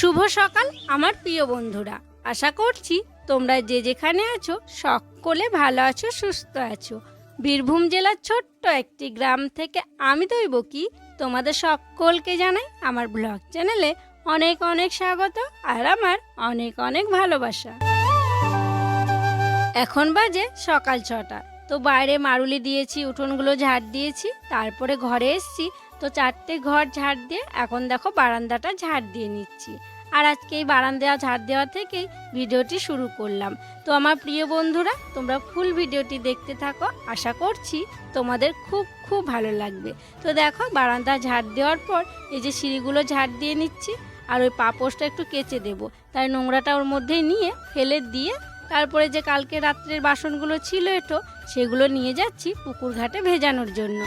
শুভ সকাল, আমার প্রিয় বন্ধুরা। আশা করছি তোমরা যে যেখানে আছো, সকলে ভালো আছো, সুস্থ আছো। বীরভূম জেলার ছোট্ট একটি গ্রাম থেকে আমি দৈব কি, তোমাদের সকলকে জানাই আমার ব্লগ চ্যানেলে অনেক অনেক স্বাগত আর আমার অনেক অনেক ভালোবাসা। এখন বাজে সকাল ছটা। তো বাইরে মারুলি দিয়েছি, উঠোনগুলো ঝাড় দিয়েছি, তারপরে ঘরে এসছি। তো চারটে ঘর ঝাড় দিয়ে এখন দেখো বারান্দাটা ঝাড় দিয়ে নিচ্ছি। আর আজকে এই বারান্দা ঝাড় দেওয়া থেকেই ভিডিওটি শুরু করলাম। তো আমার প্রিয় বন্ধুরা, তোমরা ফুল ভিডিওটি দেখতে থাকো, আশা করছি তোমাদের খুব খুব ভালো লাগবে। তো দেখো বারান্দা ঝাড় দেওয়ার পর এই যে সিঁড়িগুলো ঝাড় দিয়ে নিচ্ছি আর ওই পাপোশটা একটু কেচে দেবো। তাই নোংরাটা ওর মধ্যে নিয়ে ফেলে দিয়ে তারপরে যে কালকে রাত্রের বাসনগুলো ছিল এটো, সেগুলো নিয়ে যাচ্ছি পুকুর ঘাটে ভেজানোর জন্য।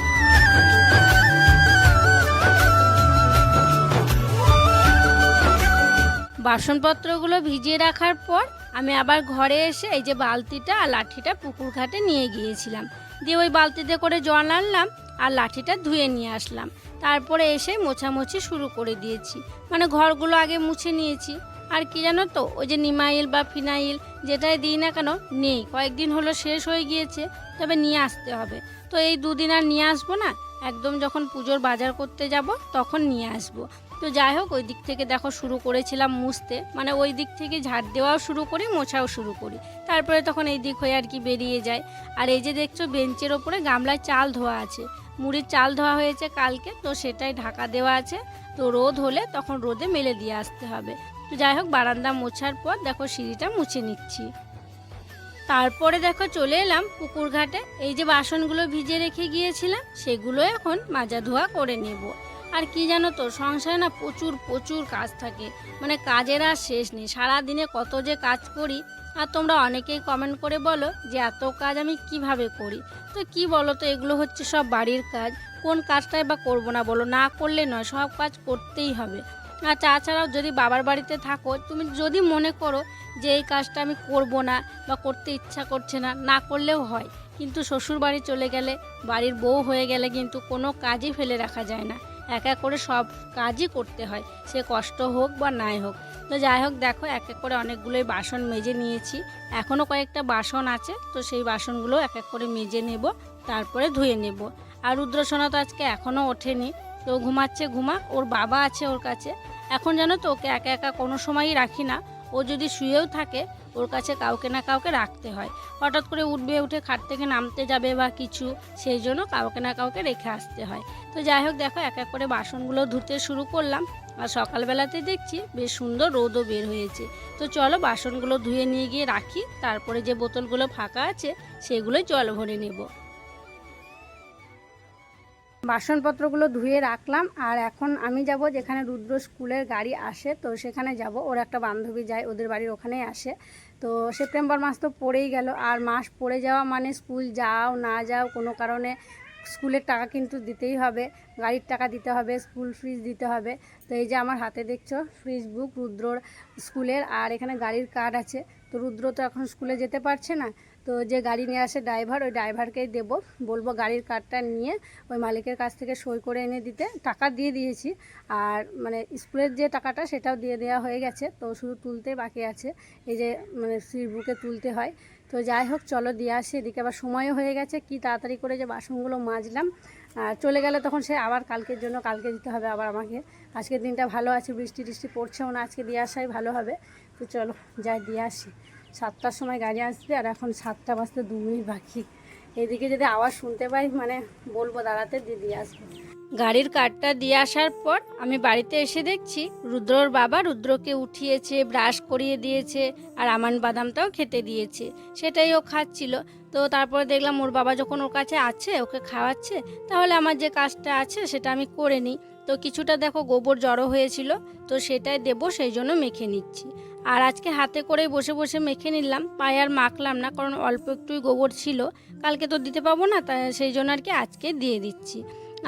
বাসনপত্রগুলো ভিজিয়ে রাখার পর আমি আবার ঘরে এসে এই যে বালতিটা আর লাঠিটা পুকুর ঘাটে নিয়ে গিয়েছিলাম। দিয়ে ওই বালতিতে করে জল আনলাম আর লাঠিটা ধুয়ে নিয়ে আসলাম। তারপরে এসে মোছামুছি শুরু করে দিয়েছি। মানে ঘরগুলো আগে মুছে নিয়েছি। আর কি জানো তো, ওই যে নিমাইল বা ফিনাইল যেটাই দিই না কেন, নেই। কয়েকদিন হলো শেষ হয়ে গিয়েছে, তবে নিয়ে আসতে হবে। তো এই দুদিন আর নিয়ে আসব না, একদম যখন পুজোর বাজার করতে যাব তখন নিয়ে আসব। তো যাই হোক, ওই দিক থেকে দেখো শুরু করেছিলাম মুছতে। মানে ওই দিক থেকে ঝাড় দেওয়াও শুরু করি, মোছাও শুরু করি। তারপরে তখন এই দিক হয়ে আর কি বেরিয়ে যায় আর এই যে দেখছ, বেঞ্চের ওপরে গামলায় চাল ধোয়া আছে। মুড়ির চাল ধোয়া হয়েছে কালকে, তো সেটাই ঢাকা দেওয়া আছে। তো রোদ হলে তখন রোদে মেলে দিয়ে আসতে হবে। তো যাই হোক, বারান্দা মোছার পর দেখো সিঁড়িটা মুছে নিচ্ছি। তারপরে দেখো চলে এলাম পুকুর ঘাটে। এই যে বাসনগুলো ভিজে রেখে গিয়েছিলাম, সেগুলো এখন মাজা ধোয়া করে নেব। আর কি জানো তো, সংসারে না প্রচুর প্রচুর কাজ থাকে। মানে কাজের আর শেষ নেই। সারা দিনে কত যে কাজ করি, আর তোমরা অনেকেই কমেন্ট করে বলো যে এত কাজ আমি কীভাবে করি? তো কি বলো তো, এগুলো হচ্ছে সব বাড়ির কাজ। কোন কাজটাই বা করব না বলো। না করলে নয়, সব কাজ করতেই হবে। আর তাছাড়াও যদি বাবার বাড়িতে থাকো, তুমি যদি মনে করো যে এই কাজটা আমি করব না বা করতে ইচ্ছা করছে না না করলেও হয়। কিন্তু শ্বশুর বাড়ি চলে গেলে, বাড়ির বউ হয়ে গেলে কিন্তু কোনো কাজই ফেলে রাখা যায় না। এক এক করে সব কাজই করতে হয়। সে কষ্ট হোক বা নাই হোক। তো যাই হোক, দেখো, এক এক করে অনেকগুলোই বাসন মেজে নিয়েছি। এখনও কয়েকটা বাসন আছে, তো সেই বাসনগুলো এক এক করে মেজে নেব, তারপরে ধুয়ে নেব। আর রুদ্রসোনা তো আজকে এখনও ওঠেনি। তো ঘুমাচ্ছে ঘুমা ওর বাবা আছে ওর কাছে। এখন জানো তো, ওকে একা একা কোনো সময়ই রাখি না। ও যদি শুয়েও থাকে, ওর কাছে কাউকে না কাউকে রাখতে হয়। হঠাৎ করে উঠবে, উঠে খাট থেকে নামতে যাবে বা কিছু, সেই জন্য কাউকে না কাউকে রেখে আসতে হয়। তো যাই হোক, দেখো এক এক করে বাসনগুলো ধুতে শুরু করলাম। আর সকালবেলাতে দেখছি বেশ সুন্দর রোদও বের হয়েছে। তো চলো বাসনগুলো ধুয়ে নিয়ে গিয়ে রাখি। তারপরে যে বোতলগুলো ফাঁকা আছে, সেগুলোই জল ভরে নেব। বাসনপত্রগুলো ধুয়ে রাখলাম, আর এখন আমি যাব যেখানে রুদ্র স্কুলের গাড়ি আসে, তো সেখানে যাব। ওর একটা বান্ধবী যায়, ওদের বাড়ির ওখানেই আসে। তো সেপ্টেম্বর মাস তো পড়েই গেল, আর মাস পড়ে যাওয়া মানে স্কুল যাও, না যাও, কোনো কারণে স্কুলের টাকা কিন্তু দিতেই হবে, গাড়ির টাকা দিতে হবে, স্কুল ফিজ দিতে হবে। তো এই যে আমার হাতে দেখছ, ফ্রিজ বুক রুদ্রর স্কুলের, আর এখানে গাড়ির কার্ড আছে। তো রুদ্র তো এখন স্কুলে যেতে পারছে না। তো যে গাড়ি নিয়ে আসে ড্রাইভার, ওই ড্রাইভারকেই দেব। বলব গাড়ির কার্ডটা নিয়ে ওই মালিকের কাছ থেকে সই করে এনে দিতে। টাকা দিয়ে দিয়েছি। আর মানে স্কুলের যে টাকাটা, সেটাও দিয়ে দেওয়া হয়ে গেছে। তো শুধু তুলতে বাকি আছে। এই যে মানে সিট বুকে তুলতে হয়। তো যাই হোক, চলো দিয়ে আসি। এদিকে আবার সময়ও হয়ে গেছে। কি তাড়াতাড়ি করে যে বাসনগুলো মাজলাম। আর চলে গেলে তখন সে আবার কালকের জন্য কালকে দিতে হবে আবার আমাকে। আজকের দিনটা ভালো আছে, বৃষ্টি টিষ্টি পড়ছেও না। আজকে দিয়ে আসাই ভালো হবে। তো চলো যাই, দিয়ে আসি। সাতটার সময় গাড়ি আসবে আর এখন সাতটা বাজতে দু মিনিট বাকি। এদিকে যদি আওয়াজ শুনতে পাই মানে বলব দাঁড়াতে, দিয়ে দিয়ে আসব। গাড়ির কার্ডটা দিয়ে আসার পর আমি বাড়িতে এসে দেখছি রুদ্রর বাবা রুদ্রকে উঠিয়েছে, ব্রাশ করিয়ে দিয়েছে আর আমান বাদামটাও খেতে দিয়েছে। সেটাই ও খাচ্ছিল। তো তারপরে দেখলাম ওর বাবা যখন ওর কাছে আছে, ওকে খাওয়াচ্ছে, তাহলে আমার যে কাজটা আছে সেটা আমি করে নিই। তো কিছুটা দেখো গোবর জড়ো হয়েছিল, তো সেটাই দেবো, সেই জন্য মেখে নিচ্ছি। আর আজকে হাতে করেই বসে বসে মেখে নিলাম। পায়ে আর মাখলাম না, কারণ অল্প একটুই গোবর ছিল। কালকে তো দিতে পাবো না তাই সেই জন্য আর কি আজকে দিয়ে দিচ্ছি।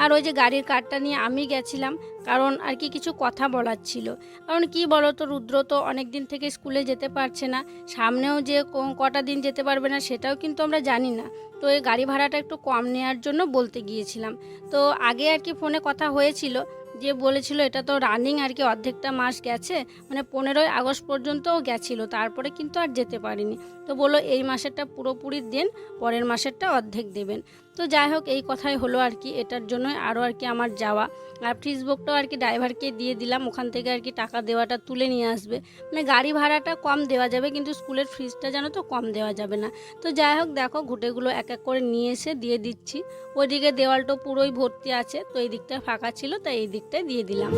আর ওই যে গাড়ির কারটা নিয়ে আমি গেছিলাম, কারণ আর কি কিছু কথা বলার ছিল। কারণ কি বলো তো রুদ্র তো অনেক দিন থেকে স্কুলে যেতে পারছে না, সামনেও যে কটা দিন যেতে পারবে না, সেটাও কিন্তু আমরা জানি না। তো এই গাড়ি ভাড়াটা একটু কম নেওয়ার জন্য বলতে গিয়েছিলাম। তো আগে আর কি ফোনে কথা হয়েছিল যে বলেছিল, এটা তো রানিং আর কি অর্ধেকটা মাস গেছে। মানে পনেরোই আগস্ট পর্যন্তও গেছিল, তারপরে কিন্তু আর যেতে পারিনি। তো বলো এই মাসেরটা পুরোপুরি দেন, পরের মাসেরটা অর্ধেক দেবেন। তো যাই হোক, এই কথাই হলো আর কি। এটার জন্যই আরও আর কি আমার যাওয়া। আর ফ্রিজ বুকটাও আর কি ড্রাইভারকে দিয়ে দিলাম। ওখান থেকে আর কি টাকা দেওয়াটা তুলে নিয়ে আসবে। মানে গাড়ি ভাড়াটা কম দেওয়া যাবে, কিন্তু স্কুলের ফিজটা যেন তো কম দেওয়া যাবে না। তো যাই হোক, দেখো ঘুটেগুলো এক এক করে নিয়ে এসে দিয়ে দিচ্ছি। ওইদিকে দেওয়ালটা পুরোই ভর্তি আছে, তো এই দিকটা ফাঁকা ছিল, তাই এই দিকটায় দিয়ে দিলাম।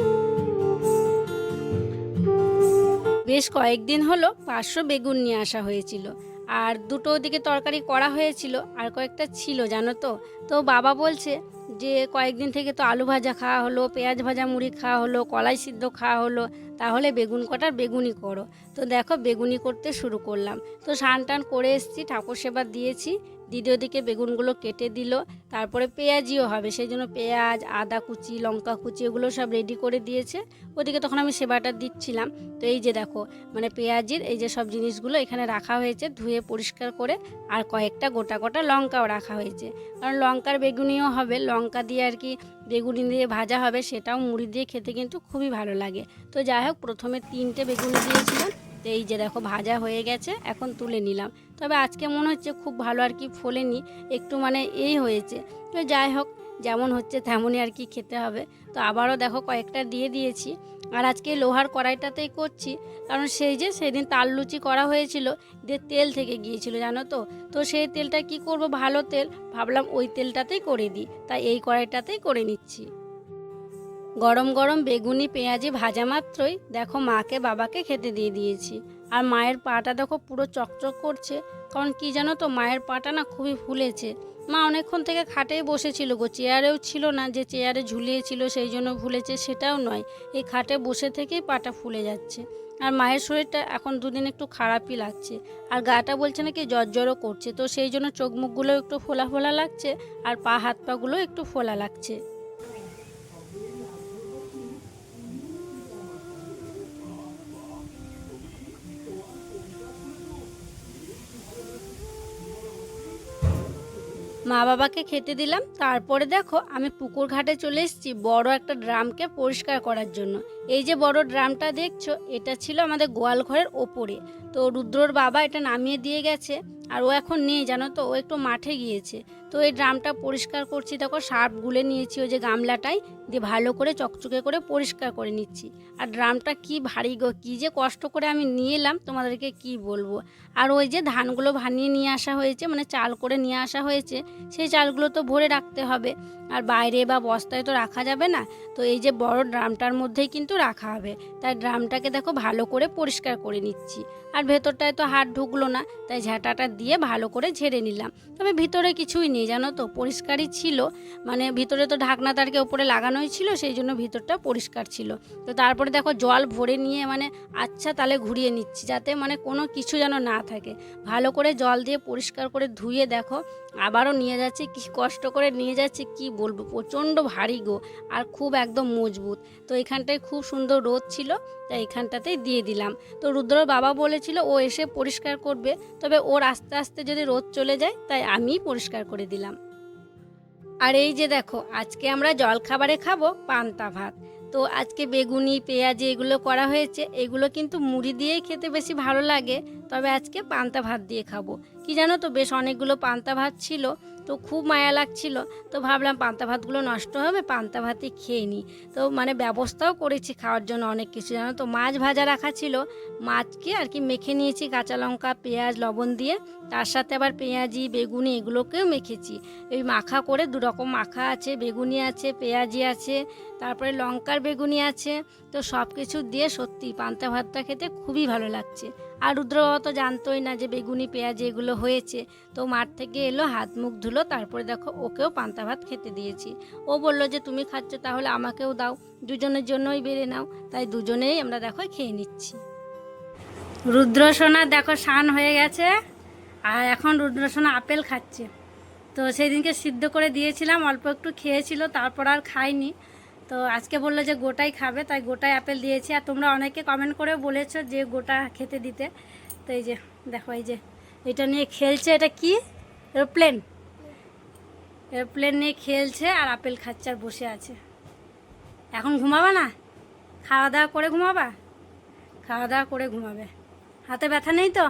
বেশ কয়েকদিন হলো পাঁচশো বেগুন নিয়ে আসা হয়েছিল। আর দুটো দিকে তরকারি করা হয়েছিল, আর কয়েকটা ছিল, জানো তো? তো বাবা বলছে যে কয়েকদিন থেকে তো আলু ভাজা খাওয়া হলো, পেঁয়াজ ভাজা, মুড়ি খাওয়া হলো, কলাই সিদ্ধ খাওয়া হলো, তাহলে বেগুন কটার বেগুনি করো। তো দেখো বেগুনি করতে শুরু করলাম। তো স্নান টান করে এসেছি, ঠাকুর সেবা দিয়েছি দিদি ওদিকে বেগুনগুলো কেটে দিল, তারপরে পেঁয়াজিও হবে, সেই জন্য পেঁয়াজ, আদা কুচি, লঙ্কা কুচি, এগুলো সব রেডি করে দিয়েছে। ওদিকে তখন আমি সেবাটা দিচ্ছিলাম। তো এই যে দেখো মানে পেঁয়াজির এই যে সব জিনিসগুলো এখানে রাখা হয়েছে, ধুয়ে পরিষ্কার করে, আর কয়েকটা গোটা গোটা লঙ্কাও রাখা হয়েছে। কারণ লঙ্কার বেগুনিও হবে, লঙ্কা দিয়ে আর কি বেগুনি দিয়ে ভাজা হবে, সেটাও মুড়ি দিয়ে খেতে কিন্তু খুবই ভালো লাগে। তো যাই হোক, প্রথমে তিনটে বেগুনি দিয়েছিলাম। তো এই যে দেখো ভাজা হয়ে গেছে, এখন তুলে নিলাম। তবে আজকে মনে হচ্ছে খুব ভালো আর কি ফোলেনি, একটু মানে এই হয়েছে। তো যাই হোক, যেমন হচ্ছে তেমনই আর কি খেতে হবে। তো আবারও দেখো কয়েকটা দিয়ে দিয়েছি। আর আজকে লোহার কড়াইটাতেই করছি, কারণ সেই যে সেদিন তাল লুচি করা হয়েছিল দিয়ে তেল থেকে গিয়েছিল, জানো তো? তো সেই তেলটা কি করব? ভালো তেল। ভাবলাম ওই তেলটাতেই করে দিই, তাই এই কড়াইটাতেই করে নিচ্ছি। গরম গরম বেগুনি পেঁয়াজি ভাজা মাত্রই দেখো মাকে বাবাকে খেতে দিয়ে দিয়েছি। আর মায়ের পাটা দেখো পুরো চকচক করছে, কারণ কি জানো তো, মায়ের পাটা না খুবই ফুলেছে। মা অনেকক্ষণ থেকে খাটেই বসেছিল গো, চেয়ারেও ছিল না, যে চেয়ারে ঝুলিয়েছিল সেই জন্য ভুলেছে সেটাও নয়, এই খাটে বসে থেকেই পাটা ফুলে যাচ্ছে। আর মায়ের শরীরটা এখন দুদিন একটু খারাপই লাগছে, আর গাটা বলছে নাকি জ্বর জ্বরও করছে, তো সেই জন্য চোখ মুখগুলো একটু ফোলা ফোলা লাগছে, আর পা হাত পাগুলো একটু ফোলা লাগছে। মা বাবাকে খেতে দিলাম। তারপরে দেখো আমি পুকুর ঘাটে চলে এসেছি বড় একটা ড্রামকে পরিষ্কার করার জন্য। এই যে বড় ড্রামটা দেখছ, এটা ছিল আমাদের গোয়াল ঘরের ওপরে। তো রুদ্রর বাবা এটা নামিয়ে দিয়ে গেছে, আর ও এখন নেই, জানো তো, ও একটু মাঠে গিয়েছে। তো এই ড্রামটা পরিষ্কার করছি, দেখো সার্ফ গুলে নিয়েছি ওই যে গামলাটাই দিয়ে ভালো করে চকচকে করে পরিষ্কার করে নিচ্ছি। আর ড্রামটা কি ভারী গো, কী যে কষ্ট করে আমি নিয়ে এলাম, তোমাদেরকে কি বলব? আর ওই যে ধানগুলো ভানিয়ে নিয়ে আসা হয়েছে মানে চাল করে নিয়ে আসা হয়েছে, সেই চালগুলো তো ভরে রাখতে হবে। আর বাইরে বা বস্তায় তো রাখা যাবে না, তো এই যে বড় ড্রামটার মধ্যেই কিন্তু রাখা হবে। তাই ড্রামটাকে দেখো ভালো করে পরিষ্কার করে নিচ্ছি। আর ভেতরটায় তো হাত ঢুকলো না, তাই ঝাঁটাটা দিয়ে ভালো করে ঝেড়ে নিলাম। তবে ভিতরে কিছুই নেই, জানো তো, পরিষ্কারই ছিল। মানে ভিতরে তো ঢাকনা তারকে ওপরে লাগানোই ছিল, সেই জন্য ভিতরটা পরিষ্কার ছিল। তো তারপরে দেখো জল ভরে নিয়ে মানে আচ্ছা তাহলে ঘুরিয়ে নিচ্ছি, যাতে মানে কোনো কিছু যেন না থাকে। ভালো করে জল দিয়ে পরিষ্কার করে ধুয়ে দেখো, আবারও নিয়ে যাচ্ছে। কি কষ্ট করে নিয়ে যাচ্ছে, কি বলব? প্রচণ্ড ভারী গো, আর খুব একদম মজবুত। তো এখানটায় খুব সুন্দর রোদ ছিল, তাই এখানটাতেই দিয়ে দিলাম। তো রুদ্রর বাবা বলেছিল, ও এসে পরিষ্কার করবে। তবে ওর আস্তে আস্তে যদি রোদ চলে যায়, তাই আমিই পরিষ্কার করে দিলাম। আর এই যে দেখো, আজকে আমরা জল খাবারে খাব পান্তা ভাত। তো আজকে বেগুনি, পেঁয়াজি এগুলো করা হয়েছে। এগুলো কিন্তু মুড়ি দিয়েই খেতে বেশি ভালো লাগে। তবে আজকে পান্তা ভাত দিয়ে খাব। কি জানো তো, বেশ অনেকগুলো পান্তা ভাত ছিল। তো খুব মায়া লাগছিল। তো ভাবলাম পান্তা ভাতগুলো নষ্ট হবে, পান্তা ভাতই খেয়ে নিই। তো মানে ব্যবস্থাও করেছি খাওয়ার জন্য অনেক কিছু, জানো তো? মাছ ভাজা রাখা ছিল। মাছকে আর কি মেখে নিয়েছি, কাঁচা লঙ্কা, পেঁয়াজ, লবণ দিয়ে। তার সাথে আবার পেঁয়াজি, বেগুনি এগুলোকেও মেখেছি। এই মাখা করে দু রকম মাখা আছে, বেগুনি আছে, পেঁয়াজি আছে, তারপরে লঙ্কার বেগুনি আছে। তো সব কিছু দিয়ে সত্যি পান্তা ভাতটা খেতে খুবই ভালো লাগছে। আর রুদ্র তো জানতোই না যে বেগুনি, পেঁয়াজ এগুলো হয়েছে। তো মাঠ থেকে এলো, হাত মুখ ধুলো, তারপরে দেখো ওকেও পান্তা ভাত খেতে দিয়েছি। ও বলল যে, তুমি খাচ্ছ তাহলে আমাকেও দাও, দুজনের জন্যই বেড়ে নাও। তাই দুজনেই আমরা দেখো খেয়ে নিচ্ছি। রুদ্র সোনা দেখো শান হয়ে গেছে, আর এখন রুদ্র সোনা আপেল খাচ্ছে। তো সেই দিনকে সিদ্ধ করে দিয়েছিলাম, অল্প একটু খেয়েছিল, তারপর আর খাইনি। তো আজকে বলল যে গোটাই খাবে, তাই গোটাই আপেল দিয়েছি। আর তোমরা অনেকে কমেন্ট করে বলেছ যে গোটা খেতে দিতে। তো এই যে, দেখো এই যে, এটা নিয়ে খেলছে, এটা কি? এরোপ্লেন এরোপ্লেন নিয়ে খেলছে আর আপেল খাচ্ছে আর বসে আছে। এখন ঘুমাবা না? খাওয়া দাওয়া করে ঘুমাবা? খাওয়া দাওয়া করে ঘুমাবে। হাতে ব্যথা নেই তো?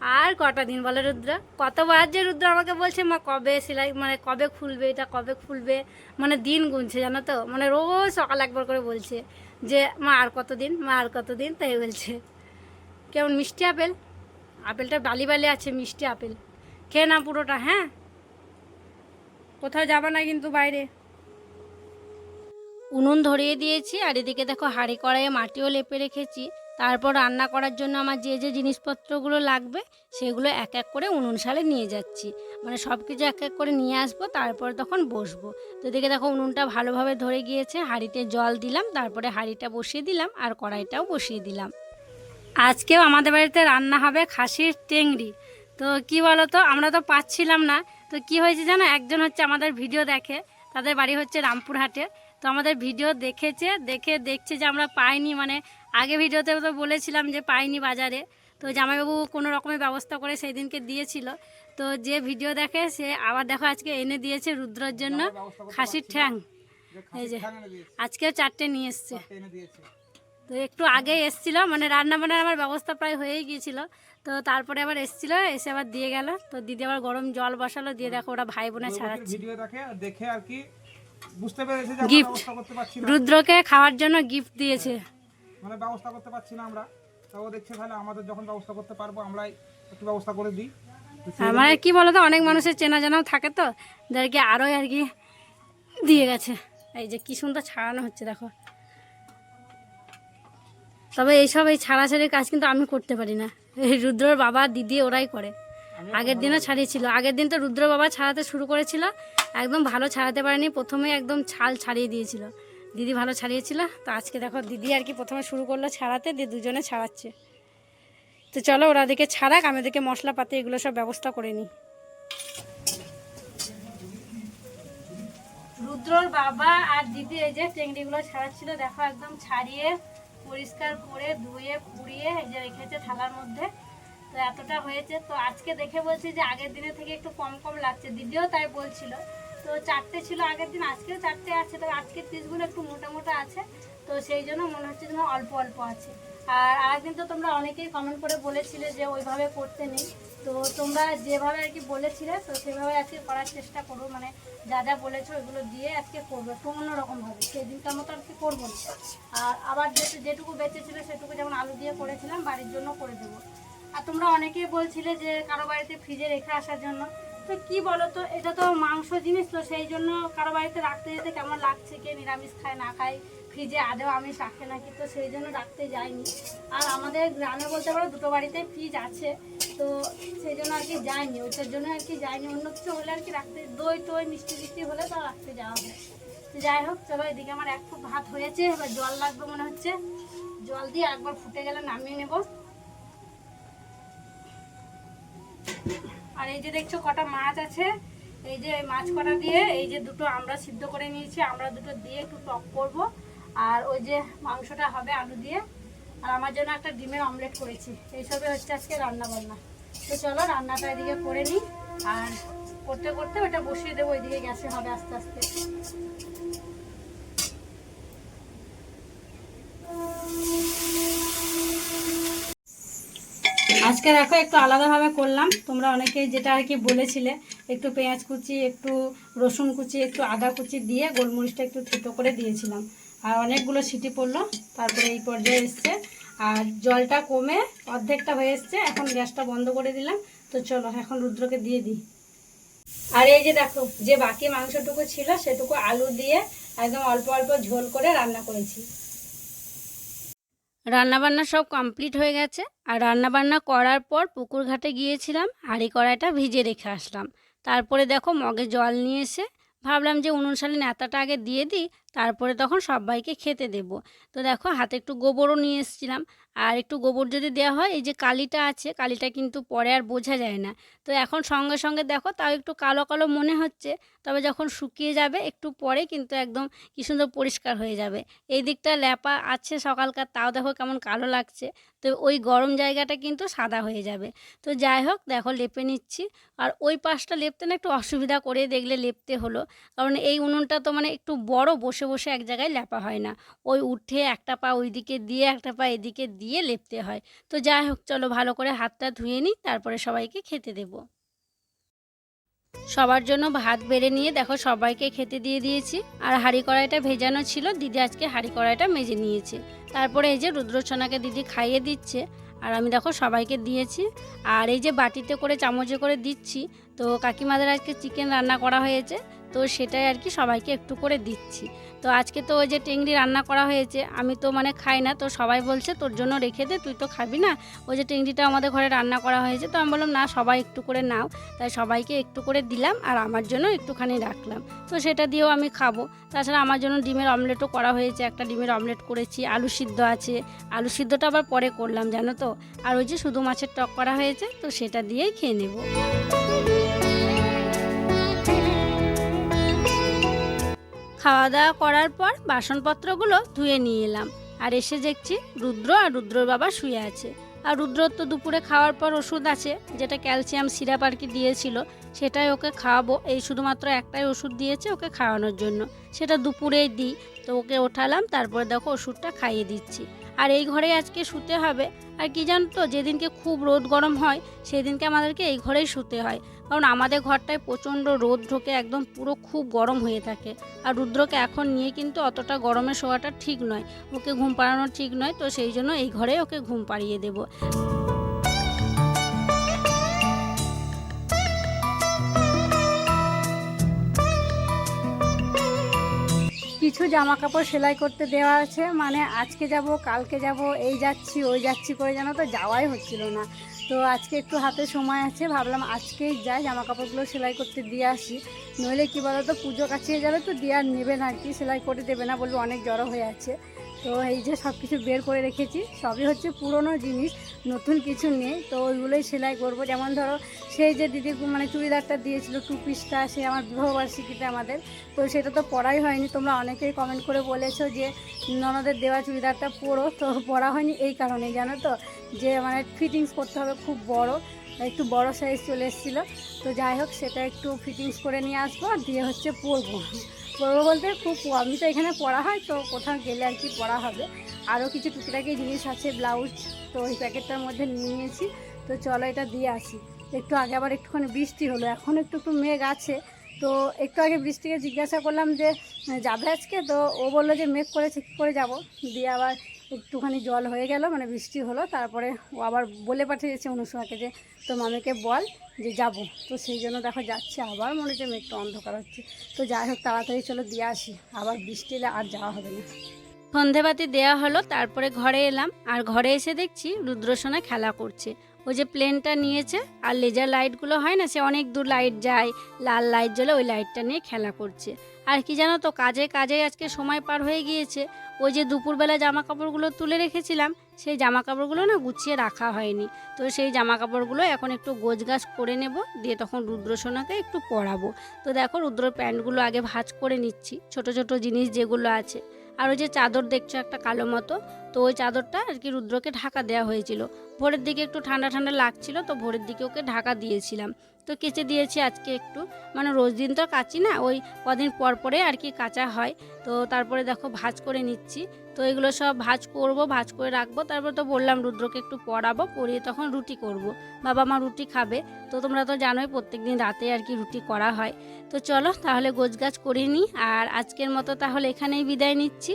আর কটা দিন বলে রুদ্র? কতবার যে রুদ্র আমাকে বলছে, মা, কবে সেলাই মানে কবে খুলবে, এটা কবে খুলবে? মানে দিন গুনছে, জানো তো? মানে রোজ সকাল একবার করে বলছে যে, মা, আর কতদিন মা, আর কতদিন তাই বলছে। কেমন মিষ্টি আপেল? আপেলটা বালি বালি আছে, মিষ্টি আপেল। খেয়ে না পুরোটা হ্যাঁ? কোথাও যাবা না কিন্তু বাইরে। উনুন ধরিয়ে দিয়েছি, আর এদিকে দেখো হাঁড়ি কড়াইয়ে মাটিও লেপে রেখেছি। তারপর রান্না করার জন্য আমার যে যে জিনিসপত্রগুলো লাগবে, সেগুলো এক এক করে উনুন সালে নিয়ে যাচ্ছি। মানে সব কিছু এক এক করে নিয়ে আসব, তারপর তখন বসবো। তো দেখে দেখো উনুনটা ভালোভাবে ধরে গিয়েছে, হাঁড়িতে জল দিলাম, তারপরে হাঁড়িটা বসিয়ে দিলাম আর কড়াইটাও বসিয়ে দিলাম। আজকেও আমাদের বাড়িতে রান্না হবে খাসির টেংরি তো কি বলো তো আমরা তো পাচ্ছিলাম না। তো কি হয়েছে জানো, একজন হচ্ছে আমাদের ভিডিও দেখে, তাদের বাড়ি হচ্ছে রামপুরহাটে। তো আমাদের ভিডিও দেখেছে, দেখে দেখছে যে আমরা পাইনি মানে আগে ভিডিওতে তো বলেছিলাম যে পাইনি বাজারে। তো জামাইবাবু কোনো রকমের ব্যবস্থা করে সেই দিনকে দিয়েছিল। তো যে ভিডিও দেখে সে আবার দেখো আজকে এনে দিয়েছে রুদ্রর জন্য খাসির ঠ্যাং। এই যে আজকেও চারটে নিয়ে এসছে। তো একটু আগে এসছিল মানে রান্না বান্নার আমার ব্যবস্থা প্রায় হয়েই গিয়েছিল। তো তারপরে আবার এসছিল এসে আবার দিয়ে গেল। তো দিদি আবার গরম জল বসালো দিয়ে দেখো ওরা ভাই বোনে ছাড়াচ্ছে। না। রুদ্রকে খাওয়ার জন্য গিফট দিয়েছে। মানে ব্যবস্থা করতে পারছি না আমরা। তো দেখছে তাহলে আমাদের যখন ব্যবস্থা করতে পারব আমরাই একটু ব্যবস্থা করে দিই। তো মানে কি বলতো অনেক মানুষের চেনা জানাও থাকে তো যাদেরকে আরোই আর কি দিয়ে গেছে। এই যে কি সুন্দর ছাড়ানো হচ্ছে দেখো। তবে এইসব এই ছাড়াছাড়ির কাজ কিন্তু আমি করতে পারি না। এই রুদ্রর বাবা দিদি ওরাই করে। আগের দিনও ছাড়িয়েছিল। আগের দিন তো রুদ্র বাবা ছাড়াতে শুরু করেছিল একদম ভালো ছাড়াতে পারেনি প্রথমে একদম ছাল ছাড়িয়ে দিয়েছিল। দিদি ভালো ছাড়িয়েছিল, তো আজকে দেখো দিদি আর কি প্রথমে শুরু করল ছাড়াতে, দিয়ে দুজনে ছাড়াচ্ছে। তো চলো ওরা দিকে ছাড়াক, আমি ওদিকে মশলাপাতি এগুলো সব ব্যবস্থা করে নিই। রুদ্রর বাবা আর দিদি এই যে টেংরিগুলো ছাড়াচ্ছিল, দেখো একদম ছাড়িয়ে, পরিষ্কার করে ধুয়ে, পুড়িয়ে, এই যে রেখেছে থালার মধ্যে। তো এতটা হয়েছে, তো আজকে দেখে বলছি যে আগের দিনের থেকে একটু কম কম লাগছে, দিদিও তাই বলছিল। তো চারটে ছিল আগের দিন, আজকেও চারটে আছে, তবে আজকের পিসগুলো একটু মোটা মোটা আছে, তো সেই জন্য মনে হচ্ছে যেন অল্প অল্প আছে। আর আরেকদিন তো তোমরা অনেকেই কমেন্ট করে বলেছিলে যে ওইভাবে করতে নেই, তো তোমরা যেভাবে আর কি বলেছিলে, তো সেভাবে আজকে করার চেষ্টা করব মানে যা যা বলেছ ওইগুলো দিয়ে আজকে করব, একটু অন্যরকমভাবে সেই দিনকার মতো আর কি করব না। আর আবার যেটু, যেটুকু বেঁচেছিল সেটুকু যেমন আলু দিয়ে করেছিলাম, বাড়ির জন্য করে দেবো। আর তোমরা অনেকেই বলছিলে যে কারও বাড়িতে ফ্রিজে রেখে আসার জন্য তো কি বলো তো এটা তো মাংস জিনিস তো, সেই জন্য কারও বাড়িতে রাখতে যেতে কেমন লাগছে? কে নিরামিষ খায়, না খায়? ফ্রিজে আদেও আমিষ রাখে নাকি? তো সেই জন্য রাখতে যাইনি। আর আমাদের গ্রামে বলতে পারো, দুটো বাড়িতে ফ্রিজ আছে, তো সেই জন্য আর কি যাইনি। ওইটার জন্য আর কি যাইনি। অন্য কিছু হলে আর কি রাখতে, দই টই, মিষ্টি মিষ্টি হলে তো রাখতে যাওয়া হয়। তো যাই হোক, চলো এদিকে আমার এক ফুট ভাত হয়েছে, এবার জল লাগবে মনে হচ্ছে। জল দিয়ে একবার ফুটে গেলে নামিয়ে নেব। আর এই যে দেখছ কটা মাছ আছে, এই যে মাছ কটা দিয়ে এই যে দুটো আমরা সিদ্ধ করে নিয়েছি, আমরা দুটো দিয়ে একটু টক করব। আর ওই যে মাংসটা হবে আলু দিয়ে। আর আমার জন্য একটা ডিমের অমলেট করেছি। এইসবে হচ্ছে আজকে রান্না বান্না তো চলো রান্নাটা এদিকে করে নিই। আর করতে করতে ওটা বসিয়ে দেবো ওইদিকে গ্যাসে হবে আস্তে আস্তে। আজকে দেখো একটু আলাদাভাবে করলাম। তোমরা অনেকে যেটা আর কি বলেছিলে, একটু পেঁয়াজ কুচি, একটু রসুন কুচি, একটু আদা কুচি দিয়ে গোলমরিচটা একটু থেতো করে দিয়েছিলাম। আর অনেকগুলো সিটি পড়ল, তারপরে এই পর্যায়ে এসছে। আর জলটা কমে অর্ধেকটা হয়ে এসছে, এখন গ্যাসটা বন্ধ করে দিলাম। তো চলো, এখন রুদ্রকে দিয়ে দিই। আর এই যে দেখো, যে বাকি মাংসটুকু ছিল, সেটুকু আলু দিয়ে একদম অল্প অল্প ঝোল করে রান্না করেছি। রান্নাবান্না সব কমপ্লিট হয়ে গেছে। আর রান্নাবান্না করার পর পুকুর ঘাটে গিয়েছিলাম হাঁড়ি কড়াইটা ভিজে রেখে আসলাম। তারপরে দেখো মগে জল নিয়ে এসে ভাবলাম যে উনুন সালে নেতাটা আগে দিয়ে দিই তারপরে তখন সবাইকে খেতে দেব। তো দেখো হাতে একটু গোবরও নিয়ে এসেছিলাম। আর একটু গোবর যদি দেওয়া হয়, এই যে কালিটা আছে, কালিটা কিন্তু পরে আর বোঝা যায় না। তো এখন সঙ্গে সঙ্গে দেখো তাও একটু কালো কালো মনে হচ্ছে। তবে যখন শুকিয়ে যাবে একটু পরে কিন্তু একদম কি সুন্দর পরিষ্কার হয়ে যাবে। এই দিকটা ল্যাপা আছে সকালকার, তাও দেখো কেমন কালো লাগছে। তো ওই গরম জায়গাটা কিন্তু সাদা হয়ে যাবে। তো যাই হোক, দেখো লেপে নিচ্ছি। আর ওই পাশটা লেপতে না একটু অসুবিধা করে দেখলে লেপতে হলো। কারণ এই উনুনটা তো মানে একটু বড়, বসে বসে এক জায়গায় লেপা হয় না। ওই উঠে একটা পা ওইদিকে দিয়ে, একটা পা এদিকে দিয়ে লেপতে হয়। তো যাই হোক, চলো ভালো করে হাতটা ধুয়ে নিই, তারপরে সবাইকে খেতে দেবো। সবার জন্য ভাত বেড়ে নিয়ে দেখো সবাইকে খেতে দিয়ে দিয়েছি। আর হাঁড়ি কড়াইটা ভেজানো ছিল, দিদি আজকে হাঁড়ি কড়াইটা মেজে নিয়েছে। তারপরে এই যে রুদ্রছনাকে দিদি খাইয়ে দিচ্ছে, আর আমি দেখো সবাইকে দিয়েছি। আর এই যে বাটিতে করে চামচে করে দিচ্ছি, তো কাকিমাদের আজকে চিকেন রান্না করা হয়েছে, তো সেটাই আর কি সবাইকে একটু করে দিচ্ছি। তো আজকে তো ওই যে টেংরি রান্না করা হয়েছে, আমি তো মানে খাই না, তো সবাই বলছে তোর জন্য রেখে দে, তুই তো খাবি না। ওই যে টেংরিটা আমাদের ঘরে রান্না করা হয়েছে, তো আমি বললাম, না, সবাই একটু করে নাও। তাই সবাইকে একটু করে দিলাম, আর আমার জন্য একটুখানি রাখলাম। তো সেটা দিয়েও আমি খাব। তাছাড়া আমার জন্য ডিমের অমলেটও করা হয়েছে, একটা ডিমের অমলেট করেছি, আলু সিদ্ধ আছে। আলু সিদ্ধটা আবার পরে করলাম, জানো তো? আর ওই যে শুধু মাছের টক করা হয়েছে, তো সেটা দিয়েই খেয়ে নেব। খাওয়া দাওয়া করার পর বাসনপত্রগুলো ধুয়ে নিয়ে এলাম। আর এসে দেখছি রুদ্র আর রুদ্রর বাবা শুয়ে আছে। আর রুদ্র তো দুপুরে খাওয়ার পর ওষুধ আছে, যেটা ক্যালসিয়াম সিরাপ আর কি দিয়েছিল, সেটাই ওকে খাওয়াবো। এই শুধুমাত্র একটাই ওষুধ দিয়েছে ওকে খাওয়ানোর জন্য। সেটা দুপুরেই দিই, তো ওকে ওঠালাম, তারপরে দেখো ওষুধটা খাইয়ে দিচ্ছি। আর এই ঘরেই আজকে শুতে হবে। আর কি জানো তো, যেদিনকে খুব রোদ গরম হয়, সেদিনকে আমাদেরকে এই ঘরেই শুতে হয়। কারণ আমাদের ঘরটায় প্রচণ্ড রোদ ঢোকে, একদম পুরো খুব গরম হয়ে থাকে। আর রুদ্রকে এখন নিয়ে কিন্তু অতটা গরমে শোয়াটা ঠিক নয়। ওকে ঘুম পাড়ানো ঠিক নয়, তো সেই জন্য এই ঘরে ওকে ঘুম পাড়িয়ে দেবো। কিছু জামা কাপড় সেলাই করতে দেওয়া আছে। মানে আজকে যাব, কালকে যাব, এই যাচ্ছি, ওই যাচ্ছি করে যেন তো, যাওয়াই হচ্ছিল না। তো আজকে একটু হাতে সময় আছে, ভাবলাম আজকেই যাই জামা কাপড়গুলো সেলাই করতে দিয়ে আসি। নইলে কী বলো তো পুজো কাছে যাবে তো, দিয়ে আর নেবে না আর কি, সেলাই করে দেবে না বলব, অনেক জড়ো হয়ে আছে। তো এই যে সব কিছু বের করে রেখেছি, সবই হচ্ছে পুরনো জিনিস, নতুন কিছু নেই। তো ওইগুলোই সেলাই করব। যেমন ধরো, সেই যে দিদি মানে চুড়িদারটা দিয়েছিল টু পিসটা সে আমার বিবাহবার্ষিকীতে আমাদের। তো সেটা তো পড়াই হয়নি। তোমরা অনেকেই কমেন্ট করে বলেছ যে, ননদের দেওয়া চুড়িদারটা পরো। তো পরা হয়নি এই কারণে জানো তো? যে মানে ফিটিংস করতে হবে, খুব বড়। একটু বড় সাইজ চলে এসেছিল। তো যাই হোক, সেটা একটু ফিটিংস করে নিয়ে আসব দিয়ে হচ্ছে পরবো। পরবো বলতে খুব আমি তো এখানে পড়া হয়, তো কোথাও গেলে আর কি পড়া হবে। আরও কিছু টুকিটাকি জিনিস আছে, ব্লাউজ, তো ওই প্যাকেটটার মধ্যে নিয়েছি। তো চলো এটা দিয়ে আসি। একটু আগে আবার একটুখানি বৃষ্টি হলো এখন একটু একটু মেঘ আছে। তো একটু আগে বৃষ্টিকে জিজ্ঞাসা করলাম যে, যাবে আজকে? তো ও বলল যে, মেঘ করেছে, কী করে যাব? দিয়ে আবার একটুখানি জল হয়ে গেল মানে বৃষ্টি হলো, তারপরে ও আবার বলে পাঠিয়েছে অনুসমাকে যে, তো মামিকে বল যে যাব। তো সেই জন্য দেখো যাচ্ছে আবার, মনে হচ্ছে একটু অন্ধকার হচ্ছে। তো যাই হোক, তাড়াতাড়ি চলো দিয়ে আসি, আবার বৃষ্টি এলে আর যাওয়া হবে না। সন্ধেবাতি দেয়া হলো, তারপরে ঘরে এলাম, আর ঘরে এসে দেখছি রুদ্রসোনা খেলা করছে। ওই যে প্লেনটা নিয়েছে, আর লেজার লাইটগুলো হয় না, সে অনেক দূর লাইট যায়, লাল লাইট জ্বলে ওই লাইটটা নিয়ে খেলা করছে। আর কি জানো তো, কাজে কাজে আজকে সময় পার হয়ে গিয়েছে। ওই যে দুপুরবেলা জামা কাপড়গুলো তুলে রেখেছিলাম, সেই জামা কাপড়গুলো না গুছিয়ে রাখা হয়নি। তো সেই জামা কাপড়গুলো এখন একটু গোছগাছ করে নেব, দিয়ে তখন রুদ্রসোনাকে একটু পরাবো। তো দেখো রুদ্র প্যান্টগুলো আগে ভাঁজ করে নিচ্ছি, ছোট ছোট জিনিস যেগুলো আছে। আর ওই যে চাদর দেখছ একটা কালো মতো তো ওই চাদরটা আর কি রুদ্রকে ঢাকা দেওয়া হয়েছিল। ভোরের দিকে একটু ঠান্ডা ঠান্ডা লাগছিল, তো ভোরের দিকে ওকে ঢাকা দিয়েছিলাম। তো কেচে দিয়েছি আজকে একটু। মানে রোজ দিন তো কাচি না, ওই কদিন পর পরে আর কি কাচা হয়। তো তারপরে দেখো ভাজ করে নিচ্ছি। তো এগুলো সব ভাজ করব, ভাজ করে রাখব। তারপর তো বললাম রুদ্রকে একটু পড়াবো পড়িয়ে তখন রুটি করব। বাবা মা রুটি খাবে। তো তোমরা তো জানোই প্রত্যেক দিন রাতে আর কি রুটি করা হয়। তো চলো তাহলে গোছ গাছ করে নিই। আর আজকের মতো তাহলে এখানেই বিদায় নিচ্ছি।